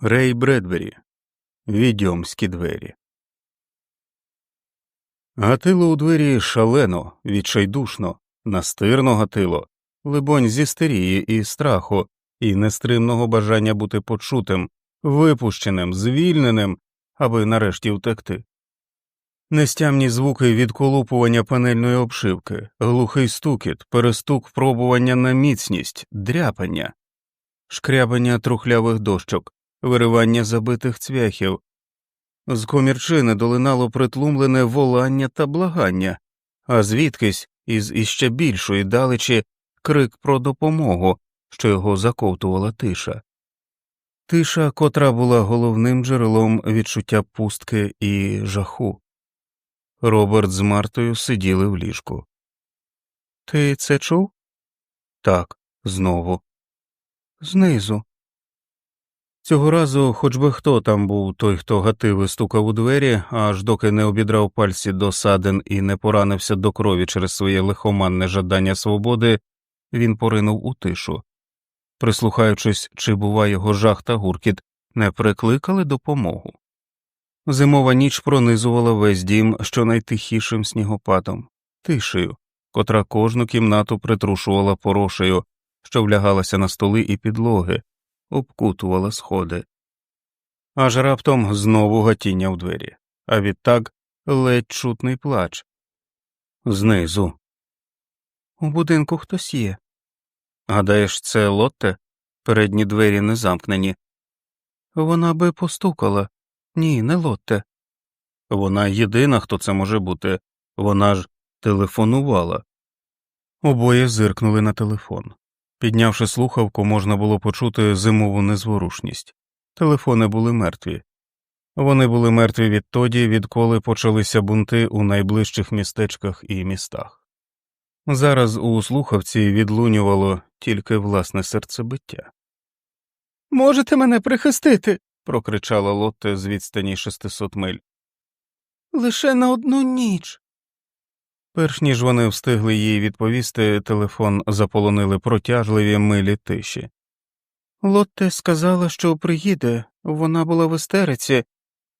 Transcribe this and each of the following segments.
Рей Бредбері. Відьомські двері. Гатило у двері шалено, відчайдушно, настирно гатило, либонь, зі стерії і страху, і нестримного бажання бути почутим, випущеним, звільненим, аби нарешті втекти. Нестямні звуки відколупування панельної обшивки, глухий стукіт, перестук пробування на міцність, дряпання, шкрябання трухлявих дощок, виривання забитих цвяхів. З комірчини долинало притлумлене волання та благання, а звідкись із іще більшої далечі крик про допомогу, що його заковтувала тиша. Тиша, котра була головним джерелом відчуття пустки і жаху. Роберт з Мартою сиділи в ліжку. Ти це чув? Так, знову. Знизу. Цього разу, хоч би хто там був той, хто гативи стукав у двері, аж доки не обідрав пальці до садин і не поранився до крові через своє лихоманне жадання свободи, він поринув у тишу. Прислухаючись, чи, бува, його жах та гуркіт не прикликали допомогу. Зимова ніч пронизувала весь дім щонайтихішим снігопадом, тишею, котра кожну кімнату притрушувала порошею, що влягалася на столи і підлоги, обкутувала сходи. Аж раптом знову гатіння в двері, а відтак ледь чутний плач. Знизу. У будинку хтось є. Гадаєш, це Лотте? Передні двері не замкнені. Вона би постукала. Ні, не Лотте. Вона єдина, хто це може бути. Вона ж телефонувала. Обоє зиркнули на телефон. Піднявши слухавку, можна було почути зимову незворушність. Телефони були мертві. Вони були мертві відтоді, відколи почалися бунти у найближчих містечках і містах. Зараз у слухавці відлунювало тільки власне серцебиття. Можете мене прихистити. прокричала Лотте з відстані 600 миль. Лише на одну ніч. Перш ніж вони встигли їй відповісти, телефон заполонили протяжливі милі тиші. Лотте сказала, що приїде, вона була в істериці.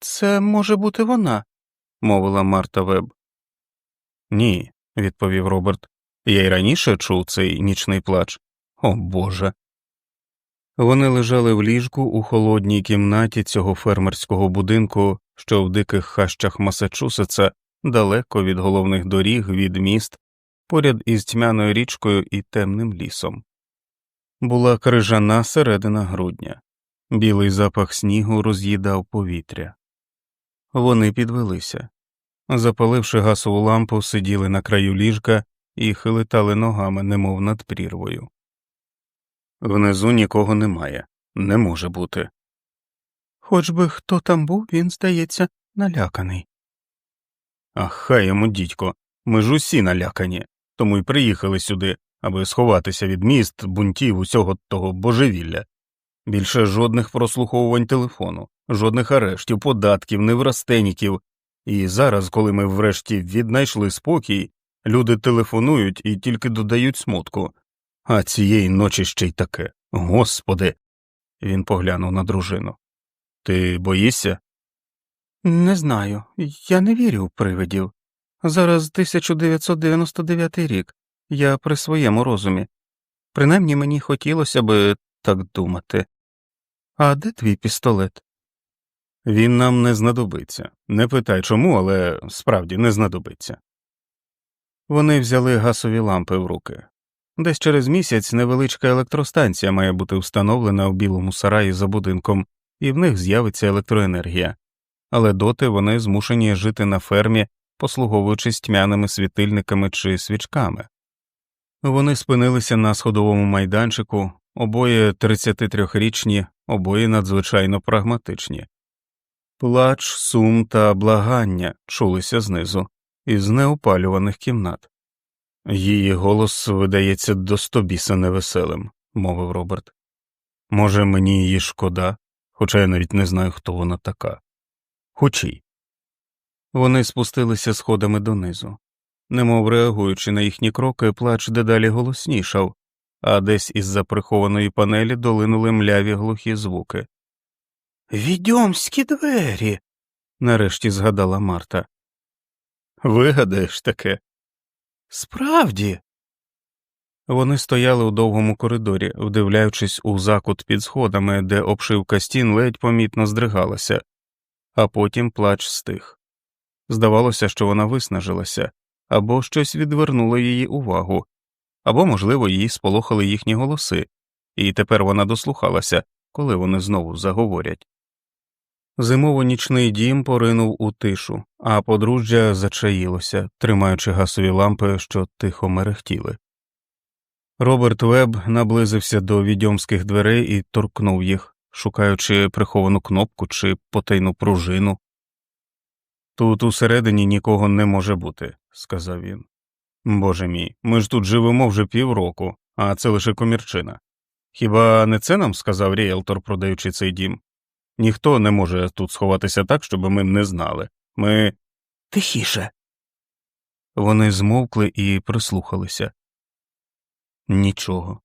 Це може бути вона, мовила Марта Веб. Ні, відповів Роберт. Я й раніше чув цей нічний плач. О Боже. Вони лежали в ліжку у холодній кімнаті цього фермерського будинку, що в диких хащах Масачусетса далеко від головних доріг, від міст, поряд із тьмяною річкою і темним лісом. Була крижана середина грудня, білий запах снігу роз'їдав повітря. Вони підвелися. Запаливши гасову лампу, сиділи на краю ліжка і хилитали ногами, немов над прірвою. Внизу нікого немає, не може бути. Хоч би хто там був, він, здається, наляканий. Ах, хай йому, дідько, ми ж усі налякані, тому й приїхали сюди, аби сховатися від міст, бунтів, усього того божевілля. Більше жодних прослуховувань телефону, жодних арештів, податків, неврастеніків. І зараз, коли ми врешті віднайшли спокій, люди телефонують і тільки додають смутку. А цієї ночі ще й таке. Господи. Він поглянув на дружину. Ти боїшся? Не знаю. Я не вірю в привидів. Зараз 1999 рік. Я при своєму розумі. Принаймні мені хотілося би так думати. А де твій пістолет? Він нам не знадобиться. Не питай чому, але справді не знадобиться. Вони взяли гасові лампи в руки. Десь через місяць невеличка електростанція має бути встановлена в білому сараї за будинком, і в них з'явиться електроенергія, але доти вони змушені жити на фермі, послуговуючись тьмяними світильниками чи свічками. Вони спинилися на сходовому майданчику, обоє 33-річні, обоє надзвичайно прагматичні. Плач, сум та благання чулися знизу, із неопалюваних кімнат. Її голос видається до стобіса невеселим, мовив Роберт. Може, мені її шкода, хоча я навіть не знаю, хто вона така. Хочій. Вони спустилися сходами донизу. Немов реагуючи на їхні кроки, плач дедалі голоснішав, а десь із за прихованої панелі долинули мляві глухі звуки. Відьомські двері. нарешті згадала Марта. Вигадаєш таке. Справді. Вони стояли у довгому коридорі, вдивляючись у закут під сходами, де обшивка стін ледь помітно здригалася, а потім плач стих. Здавалося, що вона виснажилася, або щось відвернуло її увагу, або, можливо, її сполохали їхні голоси, і тепер вона дослухалася, коли вони знову заговорять. Зимово нічний дім поринув у тишу, а подружжя зачаїлося, тримаючи гасові лампи, що тихо мерехтіли. Роберт Веб наблизився до відьомських дверей і торкнув їх, шукаючи приховану кнопку чи потайну пружину. Тут усередині нікого не може бути, сказав він. Боже мій, ми ж тут живемо вже півроку, а це лише комірчина. Хіба не це нам сказав ріелтор, продаючи цей дім? Ніхто не може тут сховатися так, щоб ми не знали. Ми. Тихіше. Вони змовкли і прислухалися. Нічого.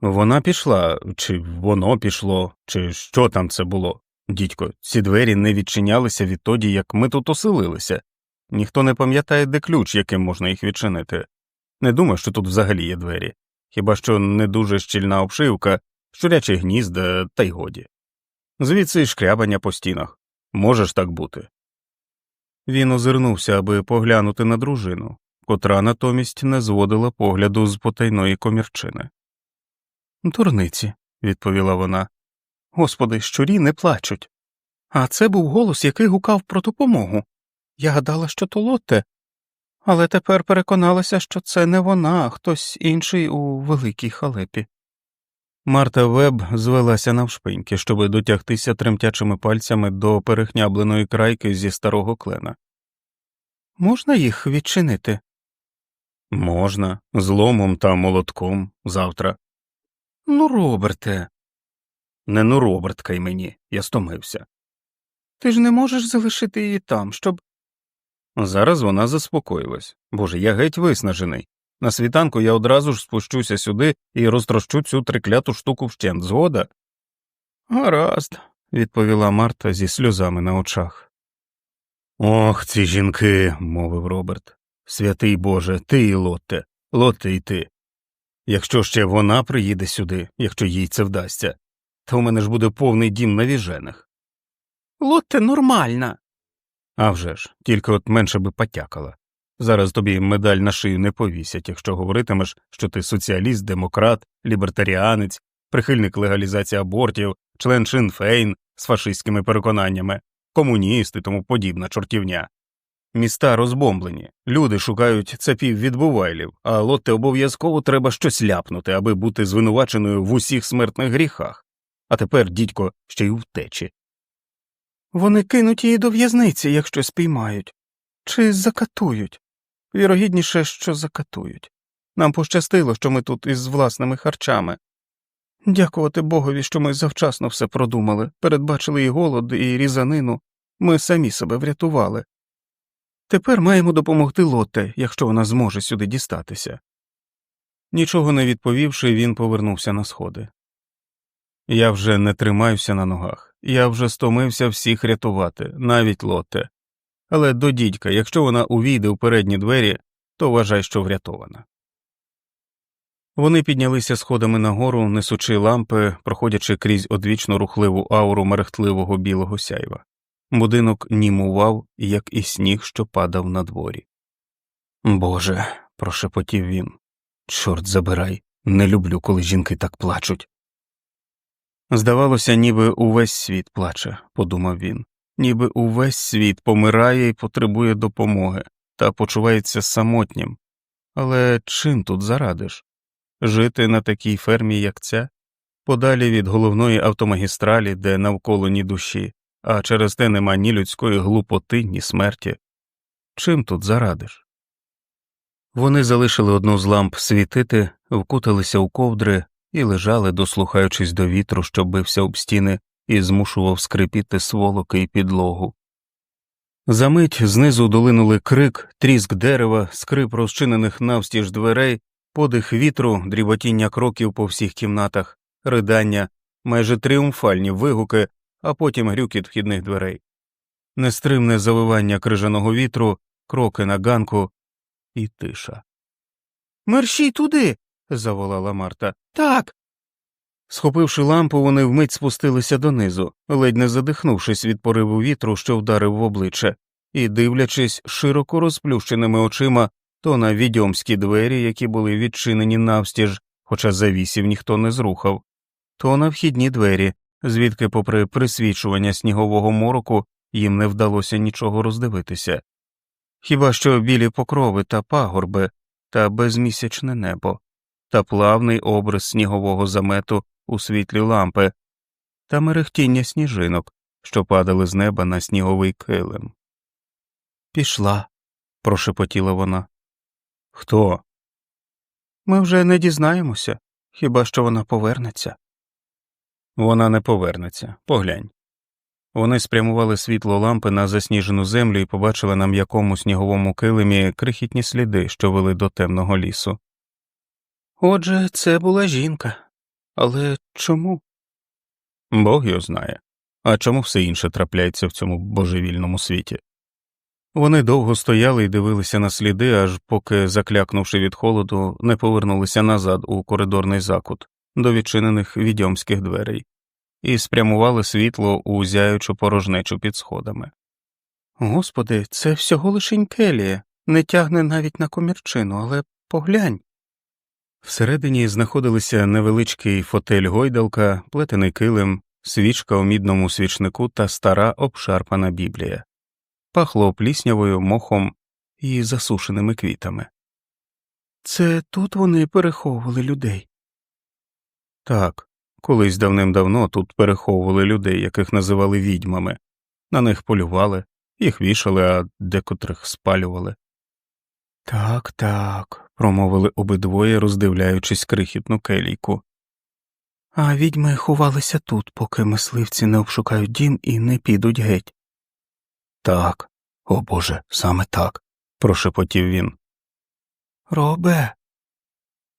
Вона пішла, чи воно пішло, чи що там це було. Дідько, ці двері не відчинялися відтоді, як ми тут оселилися. Ніхто не пам'ятає, де ключ, яким можна їх відчинити. Не думаю, що тут взагалі є двері, хіба що не дуже щільна обшивка, щурячі гнізда, та й годі. Звідси й шкрябання по стінах. Може ж так бути. Він озирнувся, аби поглянути на дружину, котра натомість не зводила погляду з потайної комірчини. Дурниці, відповіла вона. Господи, щурі не плачуть. А це був голос, який гукав про допомогу. Я гадала, що то Лотте, але тепер переконалася, що це не вона, а хтось інший у великій халепі. Марта Веб звелася навшпиньки, щоби дотягтися тремтячими пальцями до перехнябленої крайки зі старого клена. Можна їх відчинити? Можна, зломом та молотком завтра. Ну, Роберте. Не ну, Роберткай мені, я стомився. Ти ж не можеш залишити її там, щоб. Зараз вона заспокоїлась. Боже, я геть виснажений. На світанку я одразу ж спущуся сюди і розтрощу цю трикляту штуку вщент, згода? Гаразд, відповіла Марта зі сльозами на очах. Ох, ці жінки, мовив Роберт. Святий Боже, ти і Лотте, Лотте і ти. Якщо ще вона приїде сюди, якщо їй це вдасться, то у мене ж буде повний дім навіжених. Лотте нормальна. А вже ж, тільки от менше би потякала. Зараз тобі медаль на шию не повісять, якщо говоритимеш, що ти соціаліст, демократ, лібертаріанець, прихильник легалізації абортів, член Шинфейн з фашистськими переконаннями, комуніст і тому подібна чортівня. Міста розбомблені, люди шукають цапів відбувайлів, а лотте обов'язково треба щось ляпнути, аби бути звинуваченою в усіх смертних гріхах. А тепер, дідько, ще й втечі. Вони кинуть її до в'язниці, якщо спіймають, чи закатують. Вірогідніше, що закатують. Нам пощастило, що ми тут із власними харчами. Дякувати Богові, що ми завчасно все продумали, передбачили і голод, і різанину, ми самі себе врятували. Тепер маємо допомогти Лотте, якщо вона зможе сюди дістатися. Нічого не відповівши, він повернувся на сходи. Я вже не тримаюся на ногах, я вже стомився всіх рятувати, навіть Лотте. Але до дідька, якщо вона увійде у передні двері, то вважай, що врятована. Вони піднялися сходами нагору, несучи лампи, проходячи крізь одвічно рухливу ауру мерехтливого білого сяйва. Будинок німував, як і сніг, що падав на дворі. Боже, прошепотів він. Чорт забирай, не люблю, коли жінки так плачуть. Здавалося, ніби увесь світ плаче, подумав він, ніби увесь світ помирає і потребує допомоги та почувається самотнім. Але чим тут зарадиш? Жити на такій фермі, як ця, подалі від головної автомагістралі, де навколо ні душі, а через те нема ні людської глупоти, ні смерті. Чим тут зарадиш? Вони залишили одну з ламп світити, вкуталися у ковдри і лежали, дослухаючись до вітру, що бився об стіни і змушував скрипіти сволоки й підлогу. Замить знизу долинули крик, тріск дерева, скрип розчинених навстіж дверей, подих вітру, дріботіння кроків по всіх кімнатах, ридання, майже тріумфальні вигуки, а потім грюкіт вхідних дверей. Нестримне завивання крижаного вітру, кроки на ганку і тиша. Мерщій туди. заволала Марта. Так. Схопивши лампу, вони вмить спустилися донизу, ледь не задихнувшись від пориву вітру, що вдарив в обличчя, і дивлячись широко розплющеними очима то на відьомські двері, які були відчинені навстіж, хоча завісів ніхто не зрухав, то на вхідні двері, звідки, попри присвічування снігового мороку, їм не вдалося нічого роздивитися. Хіба що білі покрови та пагорби та безмісячне небо, та плавний образ снігового замету у світлі лампи та мерехтіння сніжинок, що падали з неба на сніговий килим. Пішла, прошепотіла вона. Хто? Ми вже не дізнаємося, хіба що вона повернеться. Вона не повернеться, поглянь. Вони спрямували світло лампи на засніжену землю і побачили на м'якому сніговому килимі крихітні сліди, що вели до темного лісу. Отже, це була жінка. Але чому? Бог його знає. А чому все інше трапляється в цьому божевільному світі? Вони довго стояли і дивилися на сліди, аж поки, заклякнувши від холоду, не повернулися назад у коридорний закут до відчинених відьомських дверей і спрямували світло у зяючу порожнечу під сходами. Господи, це всього лишень келія, не тягне навіть на комірчину, але поглянь. Всередині знаходилися невеличкий фотель гойдалка, плетений килим, свічка у мідному свічнику та стара обшарпана біблія. Пахло пліснявою, мохом і засушеними квітами. Це тут вони переховували людей. Так, колись давним-давно тут переховували людей, яких називали відьмами, на них полювали, їх вішали, а декотрих спалювали. Так, так. промовили обидвоє, роздивляючись крихітну келійку. А відьми ховалися тут, поки мисливці не обшукають дім і не підуть геть. Так, о Боже, саме так, прошепотів він. Робе.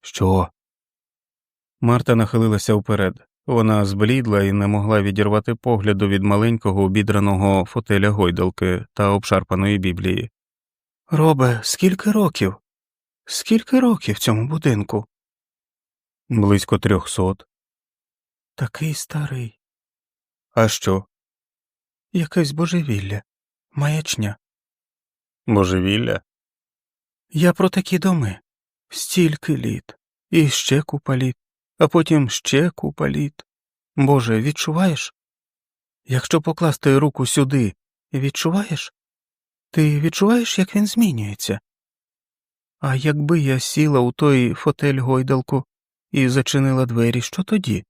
Що? Марта нахилилася вперед. Вона зблідла і не могла відірвати погляду від маленького обідраного фотеля гойдалки та обшарпаної біблії. Робе, скільки років? Скільки років цьому будинку? Близько трьохсот. Такий старий. А що? Якесь божевілля, маячня. Божевілля? Я про такі доми. Стільки літ, і ще купа літ, а потім ще купа літ. Боже, відчуваєш? Якщо покласти руку сюди, відчуваєш? Ти відчуваєш, як він змінюється? А якби я сіла у той фотель гойдалку і зачинила двері, що тоді?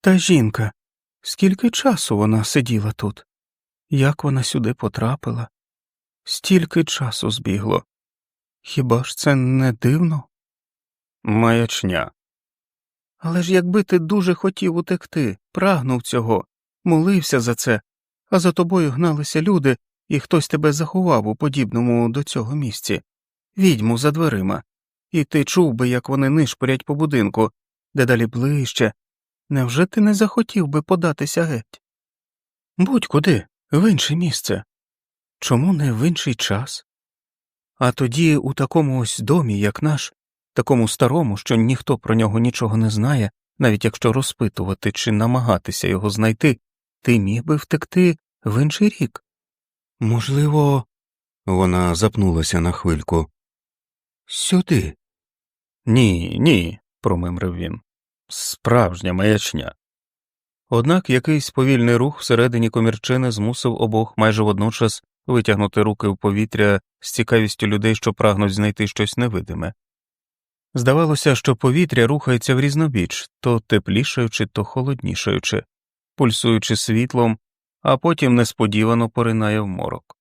Та жінка, скільки часу вона сиділа тут? Як вона сюди потрапила? Стільки часу збігло. Хіба ж це не дивно? Маячня. Але ж якби ти дуже хотів утекти, прагнув цього, молився за це, а за тобою гналися люди, і хтось тебе заховав у подібному до цього місці, відьму за дверима, і ти чув би, як вони нишпорять по будинку, дедалі ближче. Невже ти не захотів би податися геть? Будь куди, в інше місце. Чому не в інший час? А тоді у такому ось домі, як наш, такому старому, що ніхто про нього нічого не знає, навіть якщо розпитувати чи намагатися його знайти, ти міг би втекти в інший рік. Можливо, Вона запнулася на хвильку. сюди. Ні, ні, промимрив він. Справжня маячня. Однак якийсь повільний рух всередині комірчини змусив обох майже водночас витягнути руки в повітря з цікавістю людей, що прагнуть знайти щось невидиме. Здавалося, що повітря рухається в різнобіч, то теплішаючи, то холоднішаючи, пульсуючи світлом, а потім несподівано поринає в морок.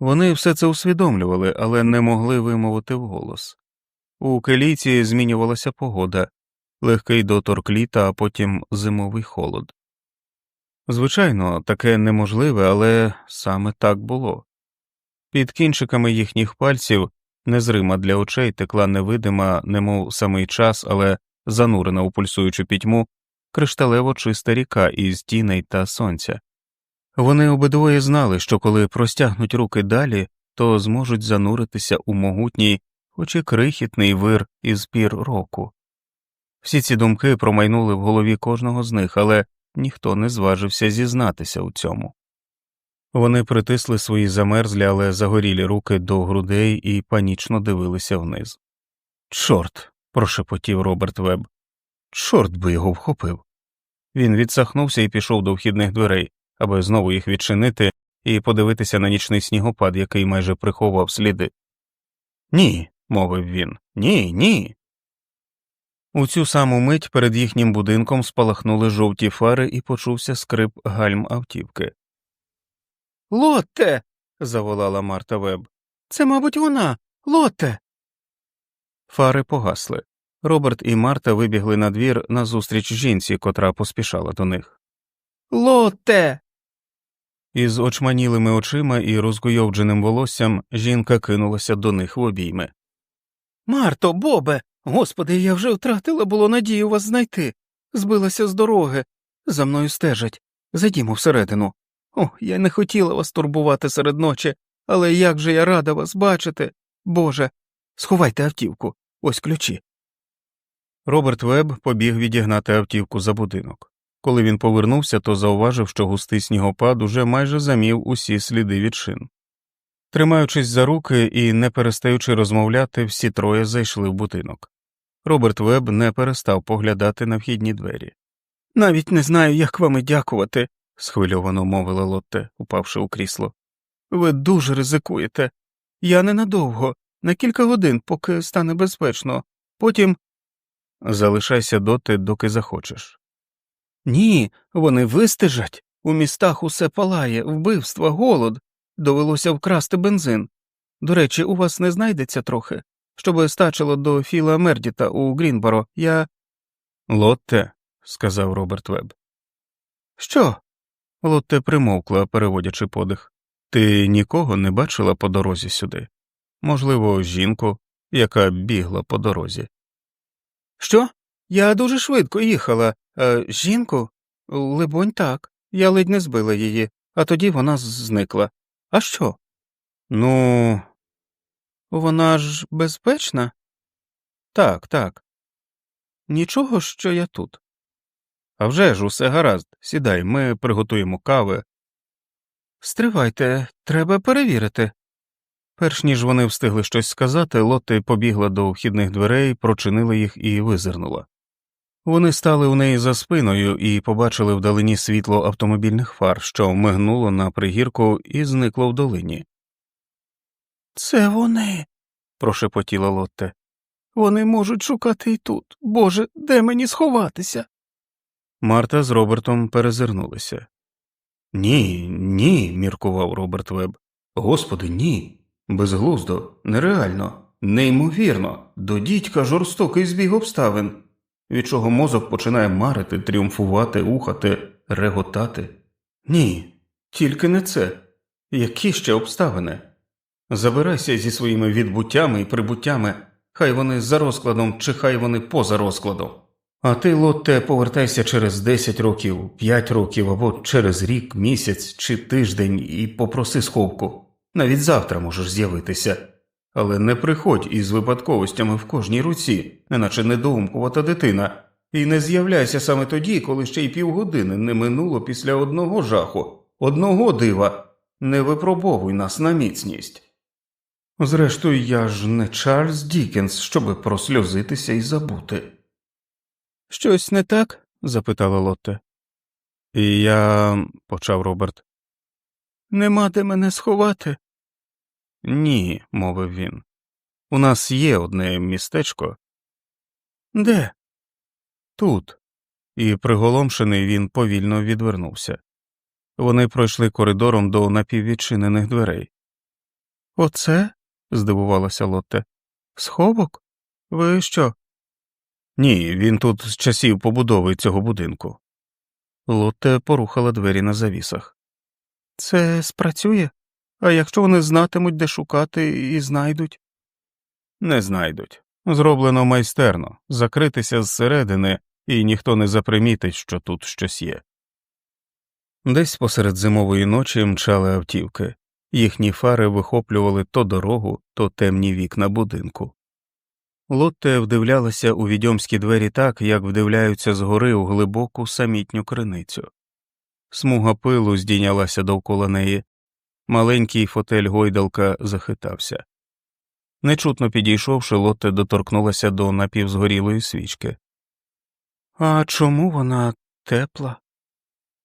Вони все це усвідомлювали, але не могли вимовити вголос. У келійці змінювалася погода, легкий доторк літа, а потім зимовий холод. Звичайно, таке неможливе, але саме так було. Під кінчиками їхніх пальців незрима для очей текла невидима, немов самий час, але занурена у пульсуючу пітьму, кришталево чиста ріка із тіней та сонця. Вони обидвоє знали, що коли простягнуть руки далі, то зможуть зануритися у могутній, хоч і крихітний вир із пір року. Всі ці думки промайнули в голові кожного з них, але ніхто не зважився зізнатися у цьому. Вони притисли свої замерзлі, але загорілі руки до грудей і панічно дивилися вниз. Чорт. прошепотів Роберт Веб. Чорт би його вхопив. Він відсахнувся і пішов до вхідних дверей, аби знову їх відчинити і подивитися на нічний снігопад, який майже приховував сліди. Ні, мовив він. Ні, ні. У цю саму мить перед їхнім будинком спалахнули жовті фари і почувся скрип гальм автівки. Лотте. заволала Марта Веб. Це, мабуть, вона. Лотте. Фари погасли. Роберт і Марта вибігли на двір назустріч жінці, котра поспішала до них. Лотте. Із очманілими очима і розгойовдженим волоссям жінка кинулася до них в обійми. Марто, Бобе. Господи, я вже втратила було надію вас знайти. Збилася з дороги. За мною стежать. Зайдімо всередину. О, я не хотіла вас турбувати серед ночі, але як же я рада вас бачити. Боже, сховайте автівку, ось ключі. Роберт Веб побіг відігнати автівку за будинок. Коли він повернувся, то зауважив, що густий снігопад уже майже замів усі сліди від шин. Тримаючись за руки і не перестаючи розмовляти, всі троє зайшли в будинок. Роберт Веб не перестав поглядати на вхідні двері. Навіть не знаю, як вам і дякувати, схвильовано мовила Лотте, упавши у крісло. Ви дуже ризикуєте. Я ненадовго, на кілька годин, поки стане безпечно. Потім. Залишайся доти, доки захочеш. Ні, вони вистежать. У містах усе палає, вбивства, голод. Довелося вкрасти бензин. До речі, у вас не знайдеться трохи, щоб стачило до Філа Мердіта у Грінборо. Я. Лотте, сказав Роберт Веб. Що? Лотте примовкла, переводячи подих. Ти нікого не бачила по дорозі сюди? Можливо, жінку, яка бігла по дорозі. Що? Я дуже швидко їхала. Е, жінку? Либонь, так. Я ледь не збила її, а тоді вона зникла. А що? Ну, Вона ж безпечна? так, так. Нічого, що я тут. А вже ж усе гаразд. Сідай, ми приготуємо кави. Стривайте, треба перевірити. Перш ніж вони встигли щось сказати, Лотте побігла до вхідних дверей, прочинила їх і визирнула. Вони стали у неї за спиною і побачили вдалині світло автомобільних фар, що мигнуло на пригірку і зникло в долині. Це вони, прошепотіла Лотте. Вони можуть шукати і тут. Боже, де мені сховатися? Марта з Робертом перезирнулися. Ні, ні, міркував Роберт Веб. Господи, ні. Безглуздо, нереально, неймовірно, до дідька жорстокий збіг обставин, від чого мозок починає марити, тріумфувати, ухати, реготати. Ні, тільки не це. Які ще обставини? Забирайся зі своїми відбуттями і прибуттями, хай вони за розкладом чи хай вони поза розкладом. А ти, Лотте, повертайся через 10 років, 5 років або через рік, місяць чи тиждень і попроси сховку. Навіть завтра можеш з'явитися. Але не приходь із випадковостями в кожній руці, неначе недоумкувата дитина, і не з'являйся саме тоді, коли ще й півгодини не минуло після одного жаху, одного дива. Не випробовуй нас на міцність. Зрештою, я ж не Чарльз Дікенс, щоби просльозитися і забути. Щось не так? запитала Лотте. І я. почав Роберт. Нема де мене сховати. Ні, мовив він. У нас є одне містечко. Де? Тут. І приголомшений він повільно відвернувся. Вони пройшли коридором до напіввідчинених дверей. Оце? здивувалася Лотте. Сховок? Ви що? Ні, він тут з часів побудови цього будинку. Лотте порухала двері на завісах. Це спрацює? А якщо вони знатимуть, де шукати, і знайдуть? Не знайдуть. Зроблено майстерно, закритися зсередини, і ніхто не запримітить, що тут щось є. Десь посеред зимової ночі мчали автівки, їхні фари вихоплювали то дорогу, то темні вікна будинку. Лотте вдивлялася у відьомські двері так, як вдивляються згори у глибоку самітню криницю. Смуга пилу здійнялася довкола неї, маленький фотель гойдалка захитався. Нечутно підійшовши, Лотте доторкнулася до напівзгорілої свічки. А чому вона тепла?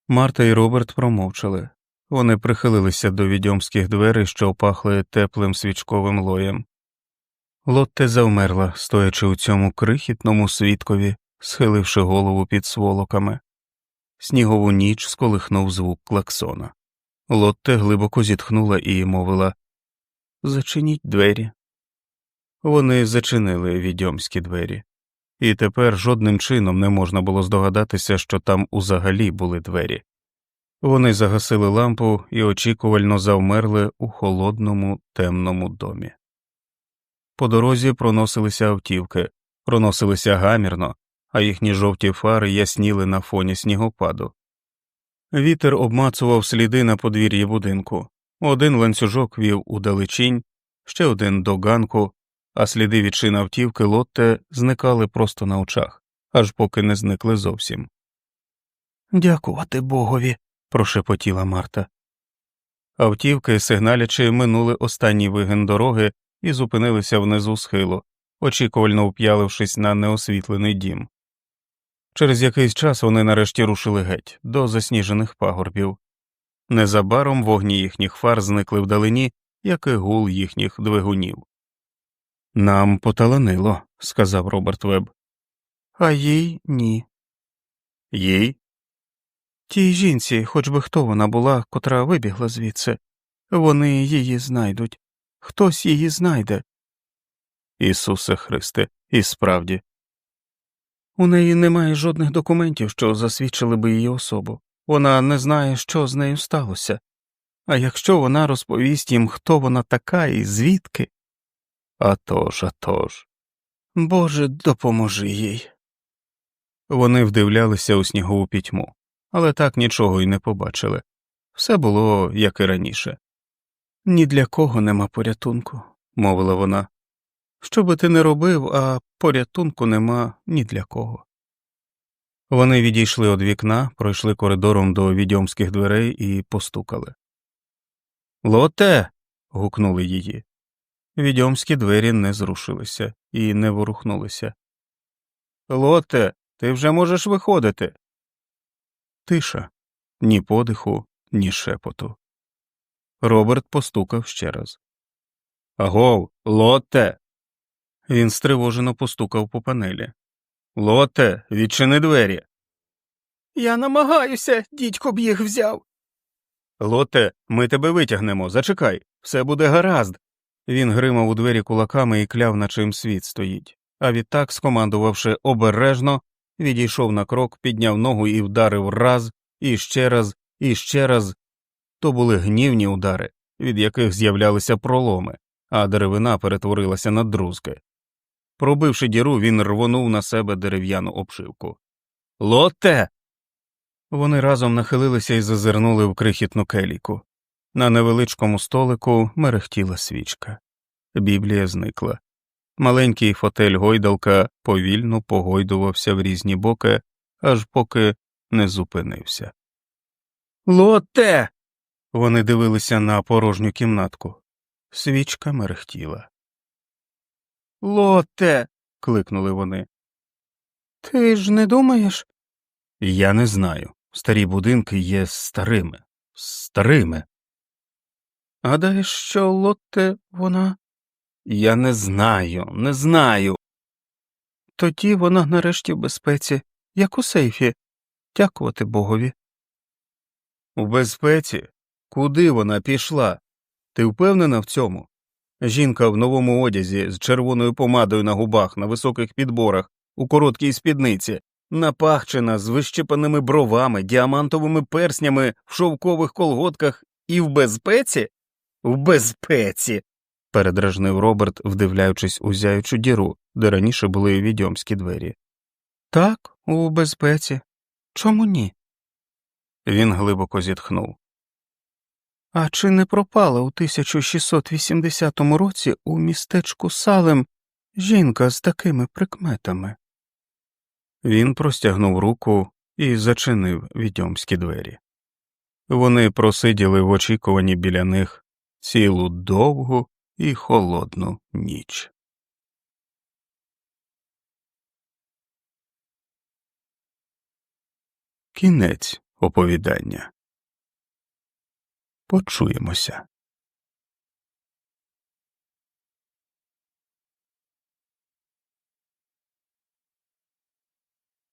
Марта і Роберт промовчали. Вони прихилилися до відьомських дверей, що пахли теплим свічковим лоєм. Лотте завмерла, стоячи у цьому крихітному свідкові, схиливши голову під сволоками. Снігову ніч сколихнув звук клаксона. Лотте глибоко зітхнула і мовила Зачиніть двері. Вони зачинили відьомські двері, і тепер жодним чином не можна було здогадатися, що там узагалі були двері. Вони загасили лампу і очікувально завмерли у холодному темному домі. По дорозі проносилися автівки, проносилися гамірно, а їхні жовті фари ясніли на фоні снігопаду. Вітер обмацував сліди на подвір'ї будинку, один ланцюжок вів у далечінь, ще один до ганку, а сліди від шин автівки Лотте зникали просто на очах, аж поки не зникли зовсім. Дякувати Богові, прошепотіла Марта. Автівки, сигналячи, минули останній вигин дороги і зупинилися внизу схилу, очікувально вп'ялившись на неосвітлений дім. Через якийсь час вони нарешті рушили геть до засніжених пагорбів. Незабаром вогні їхніх фар зникли вдалині, як і гул їхніх двигунів. Нам поталанило, сказав Роберт Веб. а їй ні. Їй? Тій жінці, хоч би хто вона була, котра вибігла звідси, вони її знайдуть. Хтось її знайде. Ісусе Христе, і справді. У неї немає жодних документів, що засвідчили би її особу. Вона не знає, що з нею сталося. А якщо вона розповість їм, хто вона така і звідки, А тож, а тож. Боже, допоможи їй. Вони вдивлялися у снігову пітьму, але так нічого й не побачили. Все було, як і раніше. Ні для кого нема порятунку, мовила вона. Що би ти не робив, а порятунку нема ні для кого. Вони відійшли від вікна, пройшли коридором до відьомських дверей і постукали. Лоте. гукнули її. Відьомські двері не зрушилися і не ворухнулися. Лоте, ти вже можеш виходити. Тиша, ні подиху, ні шепоту. Роберт постукав ще раз. Агов, Лоте. Він стривожено постукав по панелі. Лоте, відчини двері. Я намагаюся, дідько б їх взяв. Лоте, ми тебе витягнемо, зачекай, все буде гаразд. Він гримав у двері кулаками і кляв, на чим світ стоїть, а відтак, скомандувавши обережно, відійшов на крок, підняв ногу і вдарив раз, і ще раз, і ще раз. То були гнівні удари, від яких з'являлися проломи, а деревина перетворилася на друзки. Пробивши діру, він рвонув на себе дерев'яну обшивку. Лоте. Вони разом нахилилися і зазирнули в крихітну келіку. На невеличкому столику мерехтіла свічка. Біблія зникла. Маленький фотель гойдалка повільно погойдувався в різні боки, аж поки не зупинився. Лоте. Вони дивилися на порожню кімнатку. Свічка мерехтіла. Лоте. кликнули вони. Ти ж не думаєш? Я не знаю. Старі будинки є старими, старими. Гадаєш, що Лотте вона. Я не знаю, не знаю. Тоді вона нарешті в безпеці, як у сейфі. Дякувати Богові. У безпеці? Куди вона пішла? Ти впевнена в цьому? Жінка в новому одязі з червоною помадою на губах, на високих підборах, у короткій спідниці, напахчена з вищепаними бровами, діамантовими перснями в шовкових колготках і в безпеці? В безпеці. передражнив Роберт, вдивляючись у зяючу діру, де раніше були відьомські двері. Так, у безпеці. Чому ні? Він глибоко зітхнув. А чи не пропала у 1680 році у містечку Салем жінка з такими прикметами? Він простягнув руку і зачинив відьомські двері. Вони просиділи в очікуванні біля них цілу довгу і холодну ніч. Кінець оповідання. Почуємося.